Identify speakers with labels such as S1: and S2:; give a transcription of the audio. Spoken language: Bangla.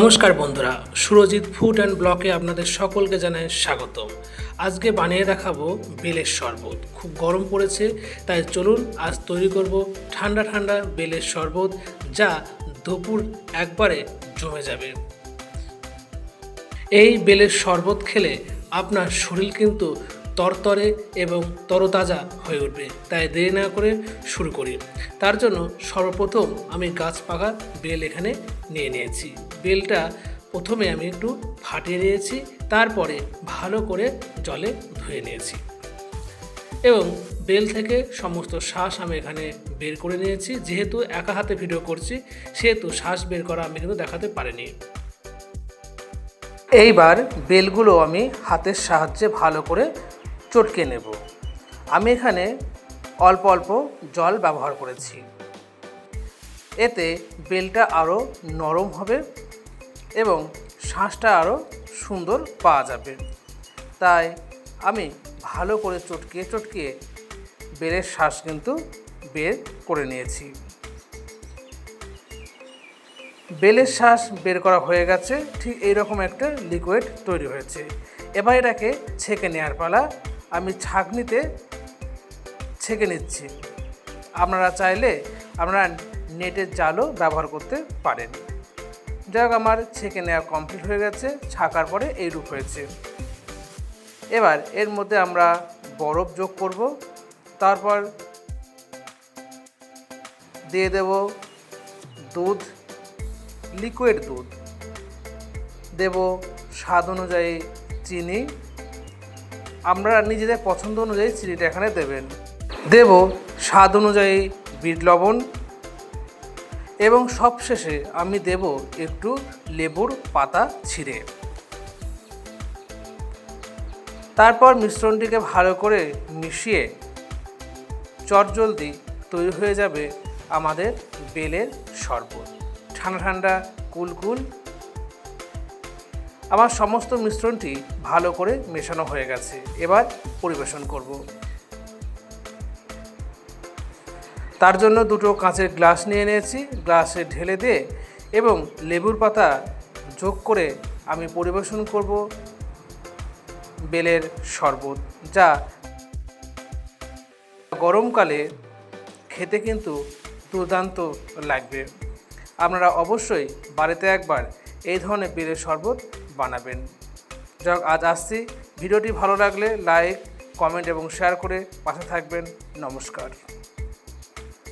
S1: নমস্কার বন্ধুরা, সুরজিৎ ফুড অ্যান্ড ব্লকে আপনাদের সকলকে জানাই স্বাগত আজকে বানিয়ে দেখাবো বেলের শরবত। খুব গরম পড়েছে, তাই চলুন আজ তৈরি করব ঠান্ডা ঠান্ডা বেলের শরবত, যা দুপুর একবারে জমে যাবে। এই বেলের শরবত খেলে আপনার শরীর কিন্তু তরতরে এবং তরতাজা হয়ে উঠবে, তাই দেরি না করে শুরু করি। তার জন্য সর্বপ্রথম আমি গাছ পাকা বেল এখানে নিয়ে নিয়েছি। বেলটা প্রথমে আমি একটু ফাটিয়ে নিয়েছি, তারপরে ভালো করে জলে ধুয়ে নিয়েছি। এবং বেল থেকে সমস্ত শ্বাস আমি এখানে বের করে নিয়েছি। যেহেতু একা হাতে ভিডিও করছি, সেহেতু শ্বাস বের করা আমি কিন্তু দেখাতে পারিনি। এইবার বেলগুলো আমি হাতের সাহায্যে ভালো করে চটকে নেব। আমি এখানে অল্প অল্প জল ব্যবহার করেছি। এতে বেলটা আরও নরম হবে। এবং শ্বাসটা আরও সুন্দর পাওয়া যাবে। তাই আমি ভালো করে চটকিয়ে চটকিয়ে বেলের শ্বাস কিন্তু বের করে নিয়েছি। বেলের শ্বাস বের করা হয়ে গেছে, ঠিক এইরকম একটা লিকুইড তৈরি হয়েছে। এবার এটাকে ছেঁকে নেওয়ার পালা আমি ছাঁকনিতে ছেঁকে নিচ্ছি। আপনারা চাইলে আপনারা নেটের জালও ব্যবহার করতে পারেন। যাই হোক, আমার ছেঁকে নেওয়া কমপ্লিট হয়ে গেছে, ছাকার পরে এই রূপ হয়েছে। এবার এর মধ্যে আমরা বরফ যোগ করব, তারপর দিয়ে দেব দুধ লিকুইড দুধ। দেব স্বাদ অনুযায়ী চিনি। আমরা নিজেদের পছন্দ অনুযায়ী চিনিটা এখানে দেবেন। দেব স্বাদ অনুযায়ী বিট লবণ। এবং সবশেষে আমি দেব একটু লেবুর পাতা ছিঁড়ে। তারপর মিশ্রণটিকে ভালো করে মিশিয়ে চটজলদি তৈরি হয়ে যাবে আমাদের বেলের শরবত। ঠান্ডা ঠান্ডা কুলকুল আমার সমস্ত মিশ্রণটি ভালো করে মেশানো হয়ে গেছে। এবার পরিবেশন করব। তার জন্য দুটো কাঁচের গ্লাস নিয়ে নিয়েছি। গ্লাসে ঢেলে দিয়ে এবং লেবুর পাতা যোগ করে আমি পরিবেশন করব বেলের শরবত, যা গরমকালে খেতে কিন্তু দুর্দান্ত লাগবে। আপনারা অবশ্যই বাড়িতে একবার এই ধরনের বেলের শরবত বানাবেন। যাক, আজ আসছি। ভিডিওটি ভালো লাগলে লাইক, কমেন্ট এবং শেয়ার করে পাশে থাকবেন। নমস্কার।